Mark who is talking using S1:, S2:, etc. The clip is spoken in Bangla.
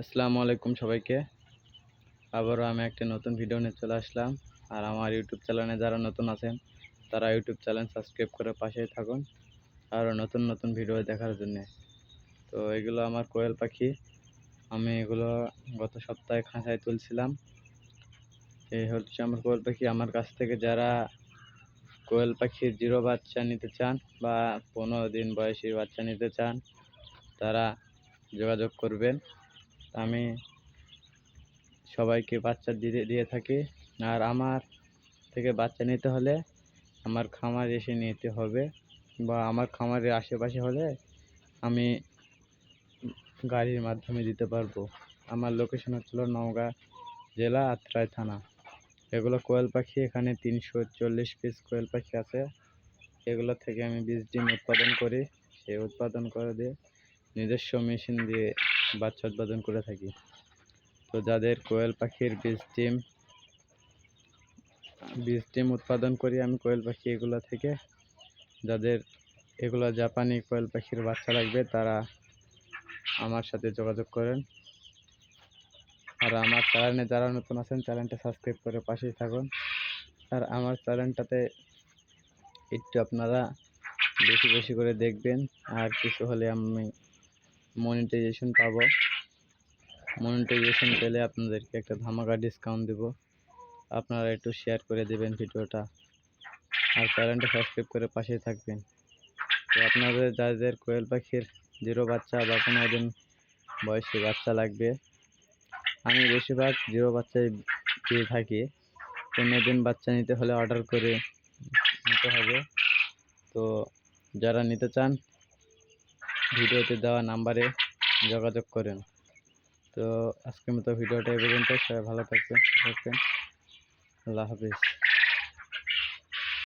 S1: আসসালামু আলাইকুম সবাইকে। আবারও আমি একটা নতুন ভিডিও নিয়ে চলে আসলাম। আর আমার ইউটিউব চ্যানেলে যারা নতুন আছেন, তারা ইউটিউব চ্যানেল সাবস্ক্রাইব করে পাশেই থাকুন। আরও নতুন নতুন ভিডিও দেখার জন্যে। তো এগুলো আমার কোয়েল পাখি। আমি এগুলো গত সপ্তাহে খাঁচায় তুলছিলাম। এই হচ্ছে আমার কোয়েল পাখি। আমার কাছ থেকে যারা কোয়েল পাখির জিরো বাচ্চা নিতে চান বা পনেরো দিন বয়সী বাচ্চা নিতে চান, তারা যোগাযোগ করবেন। আমি সবাইকে বাচ্চা দিয়ে দিয়ে থাকি। আর আমার থেকে বাচ্চা নিতে হলে আমার খামার এসে নিতে হবে বা আমার খামারের আশেপাশে হলে আমি গাড়ির মাধ্যমে দিতে পারব। আমার লোকেশন হচ্ছিল নওগাঁ জেলা আত্রাই থানা। এগুলো কোয়েল পাখি, এখানে তিনশো চল্লিশ পিস কোয়েল পাখি আছে। এগুলো থেকে আমি বীজ ডিম উৎপাদন করি। সেই উৎপাদন করে দিয়ে নিজস্ব মেশিন দিয়ে বাচ্চা উৎপাদন করে থাকি। তো যাদের কোয়েল পাখির বীজ, ডিম বীজ, ডিম উৎপাদন করি আমি কোয়েল পাখি এগুলো থেকে। যাদের এগুলো জাপানি কোয়েল পাখির বাচ্চা লাগবে তারা আমার সাথে যোগাযোগ করেন। আর আমার চ্যানেলে যারা নতুন আছেন, চ্যানেলটা সাবস্ক্রাইব করে পাশেই থাকুন। আর আমার চ্যানেলটাতে একটু আপনারা বেশি বেশি করে দেখবেন। আর কিছু হলে আমি মনিটাইজেশন পাবো। মনিটাইজেশন পেলে আপনাদেরকে একটা ধামাকা ডিসকাউন্ট দেব। আপনারা একটু শেয়ার করে দেবেন ভিডিওটা। আর চ্যানেলটা সাবস্ক্রাইব করে পাশেই থাকবেন। তো আপনাদের যাদের কোয়েল পাখির জিরো বাচ্চা বা কোনো দিন বয়সী বাচ্চা লাগবে, আমি বেশিরভাগ জিরো বাচ্চাই দিয়ে থাকি। পনেরো দিন বাচ্চা নিতে হলে অর্ডার করে নিতে হবে। তো যারা নিতে চান ভিডিওতে দেওয়া নাম্বারে যোগাযোগ করেন। তো আজকের মতো ভিডিওটা এই পর্যন্ত সবাই ভালো থাকবেন থাকবেন আল্লাহ হাফিজ।